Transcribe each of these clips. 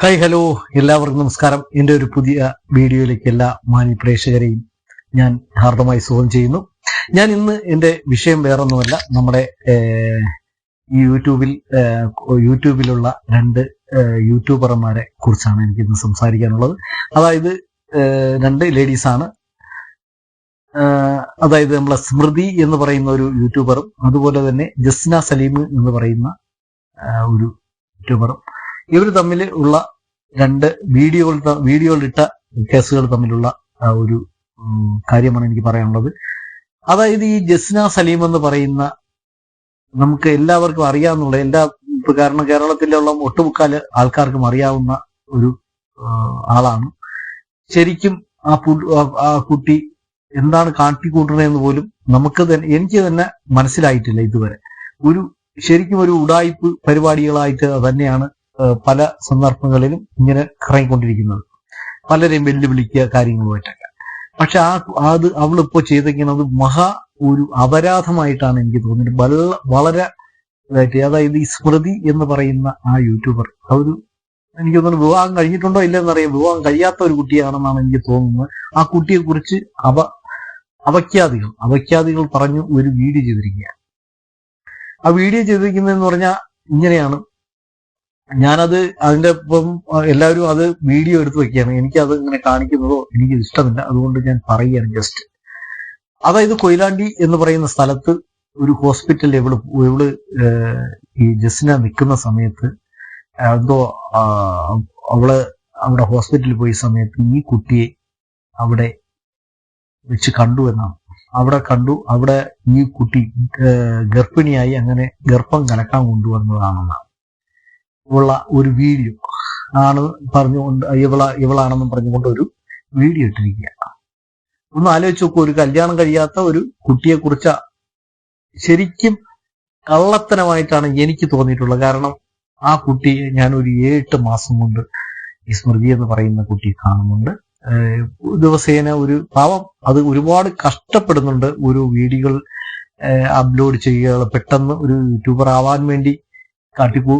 Hi hello എല്ലാവർക്കും നമസ്കാരം. എന്റെ ഒരു പുതിയ വീഡിയോയിലേക്ക് എല്ലാ മാന്യ പ്രേക്ഷകരെയും ഞാൻ ഹാർദമായി സുഖം ചെയ്യുന്നു. ഞാൻ ഇന്ന് എന്റെ വിഷയം വേറൊന്നുമല്ല. നമ്മുടെ യൂട്യൂബിൽ യൂട്യൂബിലുള്ള രണ്ട് യൂട്യൂബർമാരെ കുറിച്ചാണ് എനിക്ക് ഇന്ന് സംസാരിക്കാനുള്ളത്. അതായത് രണ്ട് ലേഡീസ് ആണ് അതായത് നമ്മളെ സ്മൃതി എന്ന് പറയുന്ന ഒരു യൂട്യൂബറും അതുപോലെ തന്നെ ജസ്ന സലീം എന്ന് പറയുന്ന ഒരു യൂട്യൂബറും. ഇവർ തമ്മിൽ ഉള്ള രണ്ട് വീഡിയോകൾ വീഡിയോയിലിട്ട കേസുകൾ തമ്മിലുള്ള ഒരു കാര്യമാണ് എനിക്ക് പറയാനുള്ളത്. അതായത് ഈ ജസ്ന സലീം എന്ന് പറയുന്ന നമുക്ക് എല്ലാവർക്കും അറിയാവുന്ന എല്ലാ കാരണം കേരളത്തിലുള്ള ഒട്ടുമുക്കാൽ ആൾക്കാർക്കും അറിയാവുന്ന ഒരു ആളാണ്. ശരിക്കും ആ ആ- കുട്ടി എന്താണ് കാട്ടിക്കൂട്ടണതെന്ന് പോലും നമുക്ക് തന്നെ എനിക്ക് തന്നെ മനസ്സിലായിട്ടില്ല ഇതുവരെ. ഒരു ശരിക്കും ഒരു ഉടായ്പ് പരിപാടികളായിട്ട് തന്നെയാണ് പല സന്ദർഭങ്ങളിലും ഇങ്ങനെ കറങ്ങിക്കൊണ്ടിരിക്കുന്നത്. പലരെയും വെല്ലുവിളിക്കുക കാര്യങ്ങളുമായിട്ടൊക്കെ. പക്ഷെ ആ അത് അവളിപ്പോ ചെയ്തിരിക്കുന്നത് മഹാ ഒരു അപരാധമായിട്ടാണ് എനിക്ക് തോന്നിയത് വളരെ ഇതായിട്ട് അതായത് ഈ സ്മൃതി എന്ന് പറയുന്ന ആ യൂട്യൂബർ അവർ എനിക്ക് തോന്നുന്നു വിവാഹം കഴിഞ്ഞിട്ടുണ്ടോ ഇല്ലെന്നറിയാം. വിവാഹം കഴിയാത്ത ഒരു കുട്ടിയാണെന്നാണ് എനിക്ക് തോന്നുന്നത്. ആ കുട്ടിയെ കുറിച്ച് അവ അവഖ്യാതികൾ അവഖ്യാതികൾ പറഞ്ഞു ഒരു വീഡിയോ ചെയ്തിരിക്കുക ആ വീഡിയോ ചെയ്തിരിക്കുന്നതെന്ന് പറഞ്ഞാൽ ഇങ്ങനെയാണ്. ഞാനത് അതിന്റെ ഇപ്പം എല്ലാവരും അത് വീഡിയോ എടുത്ത് വെക്കുകയാണ്. അത് ഇങ്ങനെ കാണിക്കുന്നതോ എനിക്ക് ഇഷ്ടമില്ല. അതുകൊണ്ട് ഞാൻ പറയുകയാണ് ജസ്റ്റ് അതായത് കൊയിലാണ്ടി എന്ന് പറയുന്ന സ്ഥലത്ത് ഒരു ഹോസ്പിറ്റൽ ഇവൾ ഇവൾ ഈ ജസ്റ്റിന നിൽക്കുന്ന സമയത്ത് എന്തോ അവൾ അവിടെ ഹോസ്പിറ്റലിൽ പോയ സമയത്ത് ഈ കുട്ടിയെ അവിടെ വെച്ച് കണ്ടു എന്നാണ്. അവിടെ കണ്ടു. അവിടെ ഈ കുട്ടി ഗർഭിണിയായി അങ്ങനെ ഗർഭം കലക്കാൻ കൊണ്ടുവന്നതാണെന്നാണ്. ഉള്ള ഒരു വീഡിയോ ആണ് പറഞ്ഞുകൊണ്ട് ഇവള ഇവളാണെന്നും പറഞ്ഞുകൊണ്ട് ഒരു വീഡിയോ ഇട്ടിരിക്കുകയാണ്. ഒന്ന് ആലോചിച്ച് നോക്കൂ ഒരു കല്യാണം കഴിയാത്ത ഒരു കുട്ടിയെ കുറിച്ച ശരിക്കും കള്ളത്തനമായിട്ടാണ് എനിക്ക് തോന്നിയിട്ടുള്ളത്. കാരണം ആ കുട്ടിയെ ഞാൻ ഒരു ഏഴെട്ട് മാസം കൊണ്ട് ഈ സ്മൃതി എന്ന് പറയുന്ന കുട്ടിയെ കാണുന്നുണ്ട്. ദിവസേന ഒരു പാവം അത് ഒരുപാട് കഷ്ടപ്പെടുന്നുണ്ട് ഒരു വീഡിയോകൾ അപ്ലോഡ് ചെയ്യുക പെട്ടെന്ന് ഒരു യൂട്യൂബർ ആവാൻ വേണ്ടി കാട്ടിക്കൂ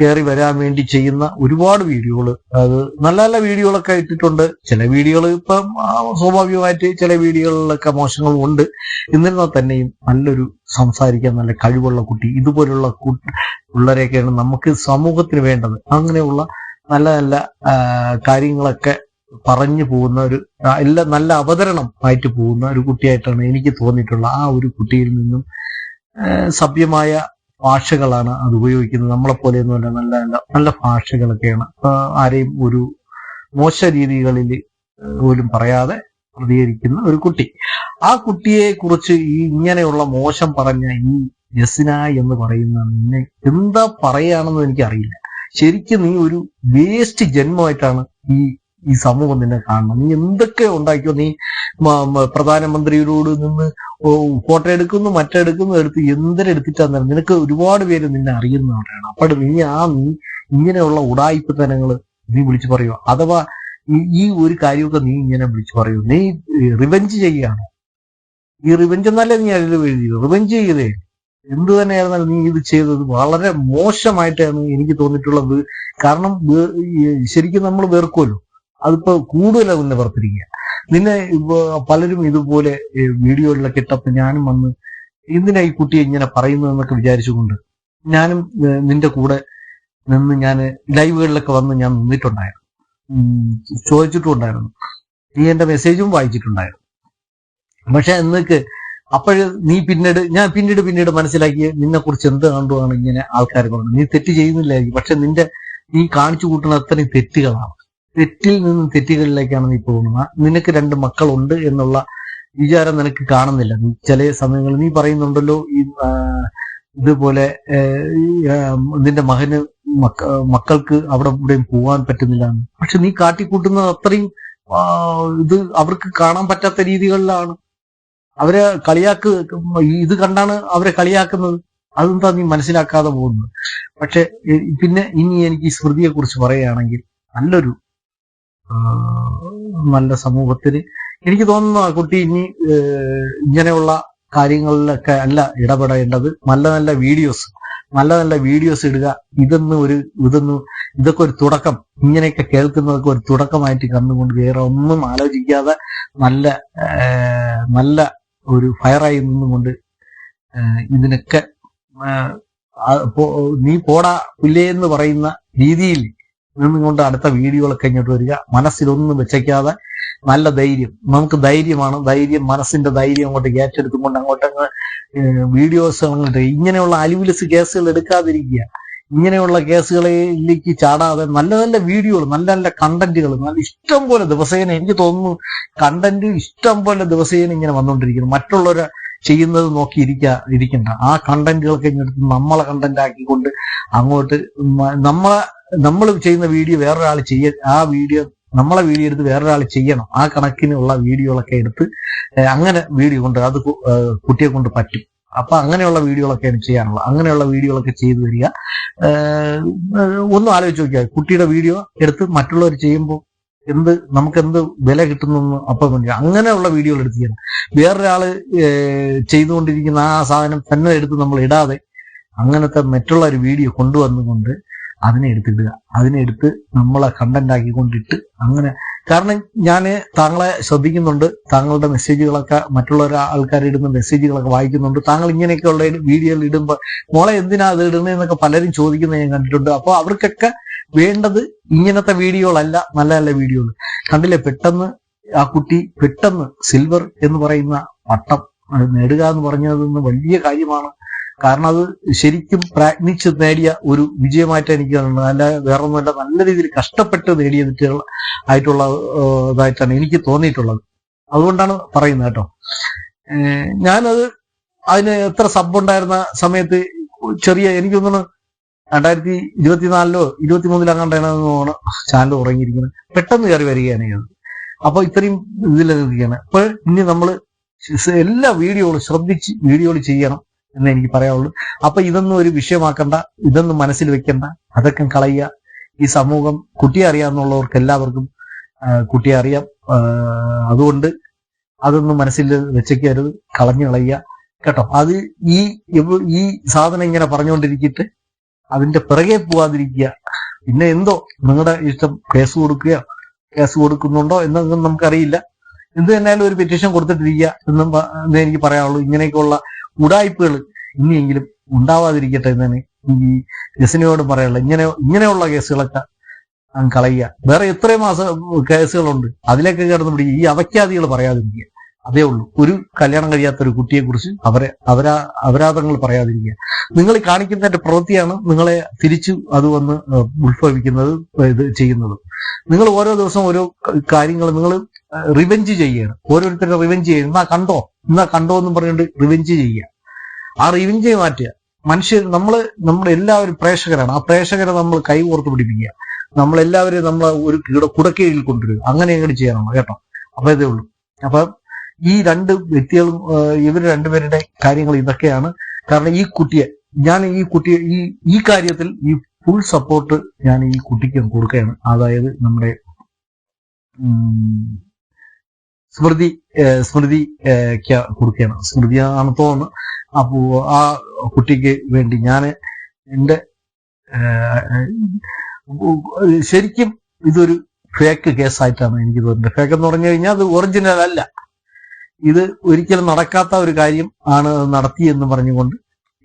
കയറി വരാൻ വേണ്ടി ചെയ്യുന്ന ഒരുപാട് വീഡിയോകൾ. അത് നല്ല നല്ല വീഡിയോകളൊക്കെ ഇട്ടിട്ടുണ്ട്. ചില വീഡിയോകൾ ഇപ്പം സ്വാഭാവികമായിട്ട് ചില വീഡിയോകളിലൊക്കെ മോശങ്ങളും ഉണ്ട്. എന്നിരുന്നാൽ തന്നെയും നല്ലൊരു സംസാരിക്കാൻ നല്ല കഴിവുള്ള കുട്ടി ഇതുപോലുള്ള പിള്ളേരെയൊക്കെയാണ് നമുക്ക് സമൂഹത്തിന് വേണ്ടത്. അങ്ങനെയുള്ള നല്ല നല്ല കാര്യങ്ങളൊക്കെ പറഞ്ഞു പോകുന്ന ഒരു എല്ലാം നല്ല അവതരണം ആയിട്ട് പോകുന്ന ഒരു കുട്ടിയായിട്ടാണ് എനിക്ക് തോന്നിയിട്ടുള്ള ആ ഒരു കുട്ടിയിൽ നിന്നും സഭ്യമായ ഭാഷകളാണ് അത് ഉപയോഗിക്കുന്നത്. നമ്മളെ പറഞ്ഞാൽ നല്ല നല്ല നല്ല ഭാഷകളൊക്കെയാണ്. ആരെയും ഒരു മോശ രീതികളിൽ പോലും പറയാതെ പ്രതികരിക്കുന്ന ഒരു കുട്ടി. ആ കുട്ടിയെ കുറിച്ച് ഈ ഇങ്ങനെയുള്ള മോശം പറഞ്ഞ ഈ ജസിന എന്ന് പറയുന്ന നിന്നെ എന്താ പറയാണെന്ന് എനിക്കറിയില്ല. ശരിക്കും നീ ഒരു വേസ്റ്റ് ജന്മമായിട്ടാണ് ഈ ഈ സമൂഹം നിന്നെ കാണണം നീ എന്തൊക്കെ ഉണ്ടാക്കിയോ? നീ പ്രധാനമന്ത്രിയോട് നിന്ന് ഫോട്ടോ എടുക്കുന്നു മറ്റെടുക്കുന്നു എടുത്ത് എന്തിനെടുത്തിട്ടാന്ന് നിനക്ക് ഒരുപാട് പേര് നിന്നെ അറിയുന്നവരാണ് അപ്പോൾ നീ ആ നീ ഇങ്ങനെയുള്ള ഉടായ്പ തനങ്ങൾ നീ വിളിച്ചു പറയോ അഥവാ ഈ ഒരു കാര്യമൊക്കെ നീ ഇങ്ങനെ വിളിച്ചു പറയൂ നീ റിവെഞ്ച് ചെയ്യുകയാണ്. ഈ റിവെഞ്ച് എന്നല്ലേ നീ അതിൽ എഴുതി റിവെഞ്ച് ചെയ്തേ. എന്ത് തന്നെയായിരുന്നാലും നീ ഇത് ചെയ്തത് വളരെ മോശമായിട്ടാണ് എനിക്ക് തോന്നിയിട്ടുള്ളത്. കാരണം ശരിക്കും നമ്മൾ വെറുക്കുമല്ലോ അതിപ്പോ കൂടുതലാണ് നിവർത്തിരിക്കുക നിന്നെ പലരും ഇതുപോലെ വീഡിയോയിലൊക്കെ വീഡിയോകളിലൊക്കെ ഇട്ടപ്പോ ഞാനും വന്ന് എന്തിനാ ഈ കുട്ടിയെ ഇങ്ങനെ പറയുന്നതെന്നൊക്കെ വിചാരിച്ചുകൊണ്ട് ഞാനും നിന്റെ കൂടെ നിന്ന് ഞാൻ ലൈവുകളിലൊക്കെ വന്ന് ഞാൻ നിന്നിട്ടുണ്ടായിരുന്നു. ചോദിച്ചിട്ടുണ്ടായിരുന്നു. നീ എന്റെ മെസ്സേജും വായിച്ചിട്ടുണ്ടായിരുന്നു. പക്ഷെ എന്നൊക്കെ അപ്പോഴ് നീ പിന്നീട് ഞാൻ പിന്നീട് പിന്നീട് മനസ്സിലാക്കി നിന്നെ കുറിച്ച് എന്ത് കണ്ടുമാണ് ഇങ്ങനെ ആൾക്കാർ പറഞ്ഞത്. നീ തെറ്റ് ചെയ്യുന്നില്ലായിരിക്കും. പക്ഷെ നിന്റെ നീ കാണിച്ചു കൂട്ടുന്ന അത്രയും തെറ്റുകളാണ്. തെറ്റിൽ നിന്ന് തെറ്റുകളിലേക്കാണ് നീ പോകുന്നത്. നിനക്ക് രണ്ട് മക്കളുണ്ട് എന്നുള്ള വിചാരം നിനക്ക് കാണുന്നില്ല. ചില സമയങ്ങളിൽ നീ പറയുന്നുണ്ടല്ലോ ഈ ഇതുപോലെ നിന്റെ മകന് മക്ക മക്കൾക്ക് അവിടെ ഇവിടെയും പോകാൻ പറ്റുന്നില്ല. പക്ഷെ നീ കാട്ടിക്കൂട്ടുന്നത് അത്രയും ഇത് അവർക്ക് കാണാൻ പറ്റാത്ത രീതികളിലാണ്. അവരെ കളിയാക്ക് ഇത് കണ്ടാണ് അവരെ കളിയാക്കുന്നത്. അതെന്താ നീ മനസ്സിലാക്കാതെ പോകുന്നത്? പക്ഷെ പിന്നെ ഇനി എനിക്ക് ഈ സ്മൃതിയെ കുറിച്ച് പറയുകയാണെങ്കിൽ നല്ലൊരു നല്ല സമൂഹത്തിന് എനിക്ക് തോന്നുന്നു ആ കുട്ടി ഇനി ഇങ്ങനെയുള്ള കാര്യങ്ങളിലൊക്കെ അല്ല ഇടപെടേണ്ടത്. നല്ല നല്ല വീഡിയോസ് നല്ല നല്ല വീഡിയോസ് ഇടുക. ഇതെന്ന് ഒരു ഇതെന്ന് ഇതൊക്കെ ഒരു തുടക്കം. ഇങ്ങനെയൊക്കെ കേൾക്കുന്നതൊക്കെ ഒരു തുടക്കമായിട്ട് കണ്ടുകൊണ്ട് വേറെ ഒന്നും ആലോചിക്കാതെ നല്ല നല്ല ഒരു ഫയറായി നിന്നുകൊണ്ട് ഇതിനൊക്കെ നീ പോടാ പുല്ലേ എന്ന് പറയുന്ന രീതിയിൽ നിന്നുകൊണ്ട് അടുത്ത വീഡിയോകളൊക്കെ ഇങ്ങോട്ട് വരിക. മനസ്സിലൊന്നും വെച്ചേക്കാതെ നല്ല ധൈര്യം. നമുക്ക് ധൈര്യമാണ്. ധൈര്യം മനസ്സിന്റെ ധൈര്യം അങ്ങോട്ട് ഏറ്റെടുത്തുകൊണ്ട് അങ്ങോട്ട് അങ്ങ് വീഡിയോസ് അങ്ങോട്ട് ഇങ്ങനെയുള്ള അലുവിലിസ് കേസുകൾ എടുക്കാതിരിക്കുക. ഇങ്ങനെയുള്ള കേസുകളിലേക്ക് ചാടാതെ നല്ല നല്ല വീഡിയോകൾ നല്ല നല്ല കണ്ടന്റുകൾ നല്ല ഇഷ്ടം പോലെ ദിവസേന എനിക്ക് തോന്നുന്നു കണ്ടന്റ് ഇഷ്ടം പോലെ ദിവസേന ഇങ്ങനെ വന്നുകൊണ്ടിരിക്കുന്നു മറ്റുള്ളവരെ ചെയ്യുന്നത് നോക്കി ഇരിക്കാ ഇരിക്കണ്ട. ആ കണ്ടന്റുകളൊക്കെ ഇങ്ങെടുത്ത് നമ്മളെ കണ്ടന്റ് ആക്കിക്കൊണ്ട് അങ്ങോട്ട് നമ്മളെ നമ്മൾ ചെയ്യുന്ന വീഡിയോ വേറൊരാൾ ചെയ്യ ആ വീഡിയോ നമ്മളെ വീഡിയോ എടുത്ത് വേറൊരാൾ ചെയ്യണം. ആ കണക്കിനുള്ള വീഡിയോകളൊക്കെ എടുത്ത് അങ്ങനെ വീഡിയോ കൊണ്ട് അത് കുട്ടിയെ കൊണ്ട് പറ്റും. അപ്പൊ അങ്ങനെയുള്ള വീഡിയോകളൊക്കെയാണ് ചെയ്യാനുള്ളത്. അങ്ങനെയുള്ള വീഡിയോകളൊക്കെ ചെയ്തു വരിക. ഒന്നും ആലോചിച്ച് നോക്കിയാൽ കുട്ടിയുടെ വീഡിയോ എടുത്ത് മറ്റുള്ളവർ ചെയ്യുമ്പോൾ എന്ത് നമുക്ക് എന്ത് വില കിട്ടുന്നു അപ്പൊ. അങ്ങനെയുള്ള വീഡിയോകൾ എടുത്ത് ചെയ്യണം. വേറൊരാൾ ചെയ്തുകൊണ്ടിരിക്കുന്ന ആ സാധനം തന്നെ എടുത്ത് നമ്മൾ ഇടാതെ അങ്ങനത്തെ മറ്റുള്ള ഒരു വീഡിയോ കൊണ്ടുവന്നുകൊണ്ട് അതിനെ എടുത്തിടുക അതിനെ എടുത്ത് നമ്മളെ കണ്ടന്റ് ആക്കിക്കൊണ്ടിട്ട് അങ്ങനെ. കാരണം ഞാൻ താങ്കളെ ശ്രദ്ധിക്കുന്നുണ്ട്. താങ്കളുടെ മെസ്സേജുകളൊക്കെ മറ്റുള്ള ആൾക്കാർ ഇടുന്ന മെസ്സേജുകളൊക്കെ വായിക്കുന്നുണ്ട്. താങ്കൾ ഇങ്ങനെയൊക്കെയുള്ള വീഡിയോയിൽ ഇടുമ്പോൾ മോളെ എന്തിനാ അത് ഇടുന്നതെന്നൊക്കെ പലരും ചോദിക്കുന്നത് ഞാൻ കണ്ടിട്ടുണ്ട്. അപ്പോൾ അവർക്കൊക്കെ വേണ്ടത് ഇങ്ങനത്തെ വീഡിയോകളല്ല നല്ല നല്ല വീഡിയോകൾ. കണ്ടില്ലേ? പെട്ടെന്ന് ആ കുട്ടി പെട്ടെന്ന് സിൽവർ എന്ന് പറയുന്ന പട്ടം നേടുക എന്ന് പറഞ്ഞതെന്ന് വലിയ കാര്യമാണ്. കാരണം അത് ശരിക്കും പ്രാജ്ഞിച്ച് നേടിയ ഒരു വിജയമായിട്ട് എനിക്ക് തോന്നുന്നത് അല്ല വേറൊന്നുമല്ല നല്ല രീതിയിൽ കഷ്ടപ്പെട്ട് നേടിയ ആയിട്ടുള്ള ഇതായിട്ടാണ് എനിക്ക് തോന്നിയിട്ടുള്ളത്. അതുകൊണ്ടാണ് പറയുന്നത് കേട്ടോ. ഞാനത് അതിന് എത്ര സബ് ഉണ്ടായിരുന്ന സമയത്ത് ചെറിയ എനിക്ക് തോന്നുന്നു രണ്ടായിരത്തി ഇരുപത്തിനാലിലോ ഇരുപത്തിമൂന്നിലോ അങ്ങാണ്ടാണ് ചാനൽ തുടങ്ങിയിരിക്കുന്നത്. പെട്ടെന്ന് കയറി വരികയാണ് ചെയ്തത് അപ്പൊ ഇത്രയും ഇതിലെത്തിക്കുകയാണ് അപ്പോൾ ഇനി നമ്മൾ എല്ലാ വീഡിയോകളും ശ്രദ്ധിച്ച് വീഡിയോകൾ ചെയ്യണം. എന്ന് എനിക്ക് പറയാനുള്ളൂ അപ്പൊ ഇതൊന്നും ഒരു വിഷയമാക്കണ്ട. ഇതൊന്നും മനസ്സിൽ വെക്കണ്ട. അതൊക്കെ കളയുക. ഈ സമൂഹം കുട്ടിയെ അറിയാമെന്നുള്ളവർക്ക് എല്ലാവർക്കും കുട്ടിയെ അറിയാം. അതുകൊണ്ട് അതൊന്നും മനസ്സിൽ വെച്ചേക്കരുത്. കളഞ്ഞു കളയുക. കേട്ടോ? അത് ഈ ഈ സാധനം ഇങ്ങനെ പറഞ്ഞുകൊണ്ടിരിക്കിട്ട് അതിന്റെ പിറകെ പോവാതിരിക്കുക. പിന്നെ എന്തോ നിങ്ങളുടെ ഇഷ്ടം കേസ് കൊടുക്കുക. കേസ് കൊടുക്കുന്നുണ്ടോ എന്നൊന്നും നമുക്കറിയില്ല. എന്ത് തന്നെയാലും ഒരു പെറ്റീഷൻ കൊടുത്തിട്ടിരിക്കുക എന്നേ എനിക്ക് പറയാനുള്ളൂ ഇങ്ങനെയൊക്കെയുള്ള ഉടായ്പകൾ ഇനിയെങ്കിലും ഉണ്ടാവാതിരിക്കട്ടെ എന്നാണ് ഈ ജസിനോട് പറയാനുള്ളത്. ഇങ്ങനെ ഇങ്ങനെയുള്ള കേസുകളൊക്കെ അങ്ങ് കളയുക. വേറെ എത്രയും മാസം കേസുകളുണ്ട്. അതിലൊക്കെ കിടന്ന് പിടിക്കുക ഈ അവഖ്യാതികൾ പറയാതിരിക്കുക. അതേ ഉള്ളൂ. ഒരു കല്യാണം കഴിയാത്ത ഒരു കുട്ടിയെ കുറിച്ച് അവരെ അവരാ അപരാധങ്ങൾ പറയാതിരിക്കുക. നിങ്ങൾ കാണിക്കുന്നതിന്റെ പ്രവൃത്തിയാണ് നിങ്ങളെ തിരിച്ചു അത് വന്ന് ഉത്ഭവിക്കുന്നത് ഇത് ചെയ്യുന്നത്. നിങ്ങൾ ഓരോ ദിവസം ഓരോ കാര്യങ്ങൾ നിങ്ങൾ റിവെഞ്ച് ചെയ്യണം. ഓരോരുത്തരുടെ റിവെഞ്ച് ചെയ്യണം എന്നാ കണ്ടോ? എന്നാ കണ്ടോ എന്നും പറഞ്ഞുകൊണ്ട് റിവെഞ്ച് ചെയ്യുക ആ റിവെഞ്ച് മാറ്റുക. മനുഷ്യർ നമ്മൾ നമ്മുടെ എല്ലാവരും പ്രേക്ഷകരാണ്. ആ പ്രേക്ഷകരെ നമ്മൾ കൈ ഓർത്ത് പിടിപ്പിക്കുക. നമ്മളെല്ലാവരും നമ്മൾ ഒരു കിട- കുടക്കീഴിൽ കൊണ്ടുവരിക. അങ്ങനെ അങ്ങോട്ട് ചെയ്യണം കേട്ടോ? അപ്പൊ ഇതേ ഉള്ളൂ. അപ്പൊ ഈ രണ്ട് വ്യക്തികളും ഇവർ രണ്ടുപേരുടെ കാര്യങ്ങൾ ഇതൊക്കെയാണ്. കാരണം ഈ കുട്ടിയെ ഞാൻ ഈ കുട്ടിയെ ഈ ഈ കാര്യത്തിൽ ഈ ഫുൾ സപ്പോർട്ട് ഞാൻ ഈ കുട്ടിക്ക് കൊടുക്കുകയാണ്. അതായത് നമ്മുടെ സ്മൃതി സ്മൃതി കൊടുക്കുകയാണ്. സ്മൃതി ആണ് തോന്നുന്നു. അപ്പോ ആ കുട്ടിക്ക് വേണ്ടി ഞാൻ എന്റെ ശരിക്കും ഇതൊരു ഫേക്ക് കേസായിട്ടാണ് എനിക്ക് തോന്നുന്നത്. ഫേക്ക് എന്ന് പറഞ്ഞു കഴിഞ്ഞാൽ അത് ഒറിജിനൽ അല്ല. ഇത് ഒരിക്കലും നടക്കാത്ത ഒരു കാര്യം ആണ് നടത്തിയെന്ന് പറഞ്ഞുകൊണ്ട്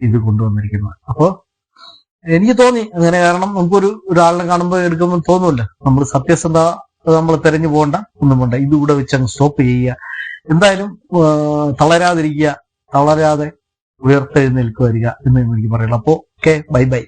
ഇത് കൊണ്ടുവന്നിരിക്കുന്നത്. അപ്പോ എനിക്ക് തോന്നി അങ്ങനെ കാരണം നമുക്കൊരു ഒരാളിനെ കാണുമ്പോൾ എടുക്കുമ്പോൾ തോന്നുമല്ലോ നമ്മൾ സത്യസന്ധ നമ്മൾ തെരഞ്ഞു പോകണ്ട ഒന്നും വേണ്ട. ഇതിവിടെ വെച്ച് അങ്ങ് സ്റ്റോപ്പ് ചെയ്യുക. എന്തായാലും തളരാതിരിക്കുക തളരാതെ ഉയർത്തെഴുന്നേൽക്കുക വരിക എന്ന് എനിക്ക് പറയുള്ളൂ അപ്പോ ഓക്കെ ബൈ ബൈ